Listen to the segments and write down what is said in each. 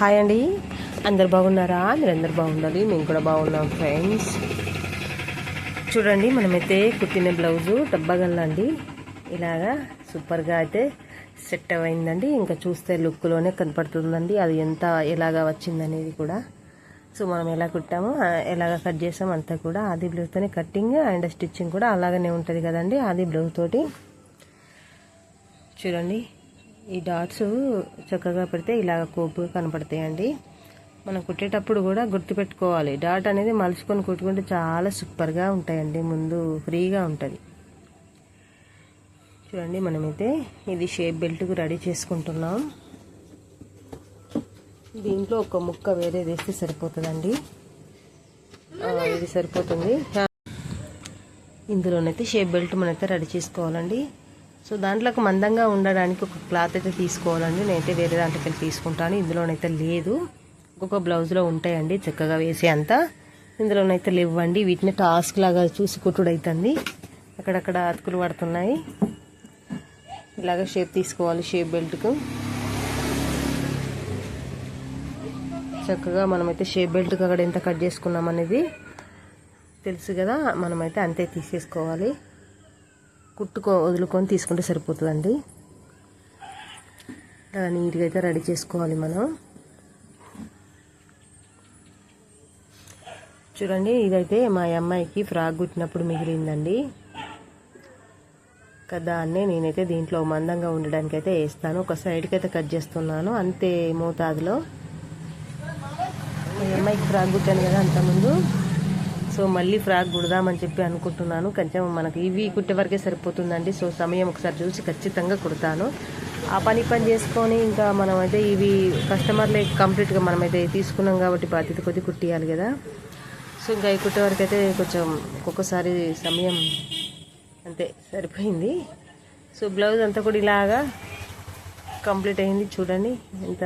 Hi అండి. అందరు బాగున్నారా? మీరు అందరు బాగుండాలి. మేము కూడా బాగున్నాం ఫ్రెండ్స్. చూడండి మనమైతే కుట్టిన బ్లౌజు డబ్బగల్లండి ఇలాగా సూపర్గా అయితే సెట్ అయిందండి ఇంకా చూస్తే లుక్లోనే కనపడుతుందండి. అది ఎంత ఎలాగా వచ్చిందనేది కూడా. సో మనం ఎలా కుట్టామో ఎలాగ కట్ చేసామో అంతా కూడా ఆది బ్లౌజ్తోనే కట్టింగ్ అండ్ స్టిచ్చింగ్ కూడా అలాగనే ఉంటుంది కదండి ఆది బ్లౌజ్ తోటి చూడండి ఈ డాట్స్ చక్కగా పెడితే ఇలాగ కోపుగా కనపడతాయండి. మనం కుట్టేటప్పుడు కూడా గుర్తుపెట్టుకోవాలి. డాట్ అనేది మలుచుకొని కుట్టుకుంటే చాలా సూపర్గా ఉంటాయండి. ముందు ఫ్రీగా ఉంటుంది. చూడండి మనమైతే ఇది షేప్ బెల్ట్కు రెడీ చేసుకుంటున్నాం. దీంట్లో ఒక ముక్క వేరే వేస్తే సరిపోతుందండి. ఇది సరిపోతుంది. ఇందులోనైతే షేప్ బెల్ట్ మనైతే రెడీ చేసుకోవాలండి. సో దాంట్లోకి మందంగా ఉండడానికి ఒక క్లాత్ అయితే తీసుకోవాలండి. నేనైతే వేరే దాంట్లోకి వెళ్ళి తీసుకుంటాను. ఇందులోనైతే లేదు. ఒక్కొక్క బ్లౌజ్లో ఉంటాయండి చక్కగా వేసి అంతా. ఇందులోనైతే లేవండి. వీటిని టాస్క్ లాగా చూసి కుట్టుడు అవుతుంది అక్కడక్కడ అతుకులు పడుతున్నాయి. ఇలాగ షేప్ తీసుకోవాలి షేప్ బెల్ట్కు. చక్కగా మనమైతే షేప్ బెల్ట్కి అక్కడ ఎంత కట్ చేసుకున్నాం అనేది తెలుసు కదా. మనమైతే అంతే తీసేసుకోవాలి. కుట్టుకో వదులుకొని తీసుకుంటే సరిపోతుందండి. ఇలా నీట్గా అయితే రెడీ చేసుకోవాలి మనం. చూడండి ఇదైతే మా అమ్మాయికి ఫ్రాక్ కుట్టినప్పుడు మిగిలిందండి. కదా నేనైతే దీంట్లో మందంగా ఉండడానికి అయితే వేస్తాను. ఒక సైడ్కి అయితే కట్ చేస్తున్నాను. అంతే మోతాదులో. మా అమ్మాయికి ఫ్రాక్ కుట్టాను కదా అంతకుముందు. సో మళ్ళీ ఫ్రాక్ కుడదామని చెప్పి అనుకుంటున్నాను. కొంచెం మనకి ఇవి కుట్టే వరకే సరిపోతుందండి. సో సమయం ఒకసారి చూసి ఖచ్చితంగా కుడతాను. ఆ పని పని చేసుకొని ఇంకా మనమైతే ఇవి కస్టమర్లే కంప్లీట్గా మనమైతే తీసుకున్నాం కాబట్టి బాధ్యత కొద్ది కుట్టియాలి కదా. సో ఇంకా ఈ కుట్టే వరకు అయితే కొంచెం ఒక్కొక్కసారి సమయం అంతే సరిపోయింది. సో బ్లౌజ్ అంతా కూడా ఇలాగా కంప్లీట్ అయింది. చూడండి ఎంత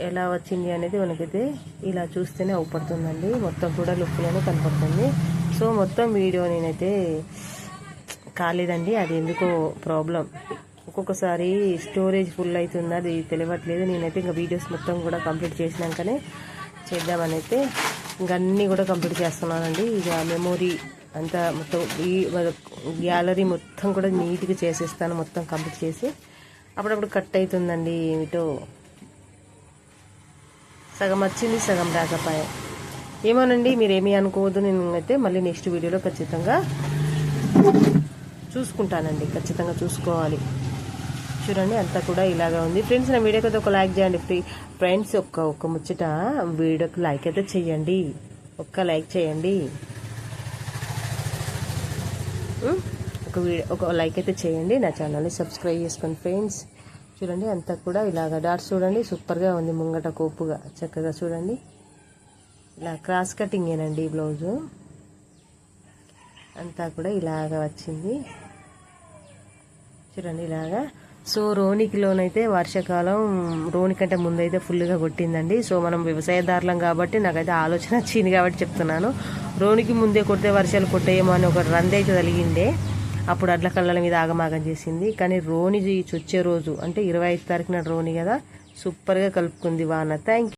ఎలా వచ్చింది అనేది మనకైతే ఇలా చూస్తేనే అవుపడుతుందండి. మొత్తం కూడా లుక్లోనే కనపడుతుంది. సో మొత్తం వీడియో నేనైతే కాలేదండి. అది ఎందుకో ప్రాబ్లం. ఒక్కొక్కసారి స్టోరేజ్ ఫుల్ అవుతుంది అది తెలియట్లేదు. నేనైతే ఇంకా వీడియోస్ మొత్తం కూడా కంప్లీట్ చేసినాకనే చేద్దామని అయితే ఇంకా అన్నీ కూడా కంప్లీట్ చేస్తున్నానండి. ఇక మెమొరీ అంతా మొత్తం ఈ గ్యాలరీ మొత్తం కూడా నీట్గా చేసేస్తాను. మొత్తం కంప్లీట్ చేసి అప్పుడప్పుడు కట్ అవుతుందండి ఏమిటో. సగం వచ్చింది సగం రాకపోయా. ఏమోనండి మీరేమీ అనుకోవద్దు నేను అయితే మళ్ళీ నెక్స్ట్ వీడియోలో ఖచ్చితంగా చూసుకుంటానండి ఖచ్చితంగా చూసుకోవాలి. చూడండి అంతా కూడా ఇలాగా ఉంది. ఫ్రెండ్స్ నా వీడియోకి అయితే ఒక లైక్ చేయండి. ఫ్రీ ఫ్రెండ్స్ ఒక్క ఒక్క ముచ్చట వీడియోకి లైక్ అయితే చేయండి. ఒక్క లైక్ చేయండి. ఒక వీడియో ఒక లైక్ అయితే చేయండి. నా ఛానల్ని సబ్స్క్రైబ్ చేసుకోండి ఫ్రెండ్స్ చూడండి అంతా కూడా ఇలాగ డాట్స్ చూడండి సూపర్గా ఉంది ముంగట కోపుగా. చక్కగా చూడండి. ఇలా క్రాస్ కటింగేనండి బ్లౌజు. అంతా కూడా ఇలాగ వచ్చింది. చూడండి ఇలాగా. సో రోనికిలోనైతే వర్షాకాలం రోని కంటే ముందైతే ఫుల్గా కొట్టిందండి. సో మనం వ్యవసాయదారులం కాబట్టి నాకైతే ఆలోచన వచ్చింది కాబట్టి చెప్తున్నాను. రోనికి ముందే కొడితే వర్షాలు కొట్టేయేమో అని ఒక రందైతే అయితే అప్పుడు అడ్ల కళ్ళల మీద ఆగమాగం చేసింది. కానీ రోని వచ్చే రోజు అంటే ఇరవై ఐదు తారీఖున రోని కదా సూపర్గా కలుపుకుంది వాన. థ్యాంక్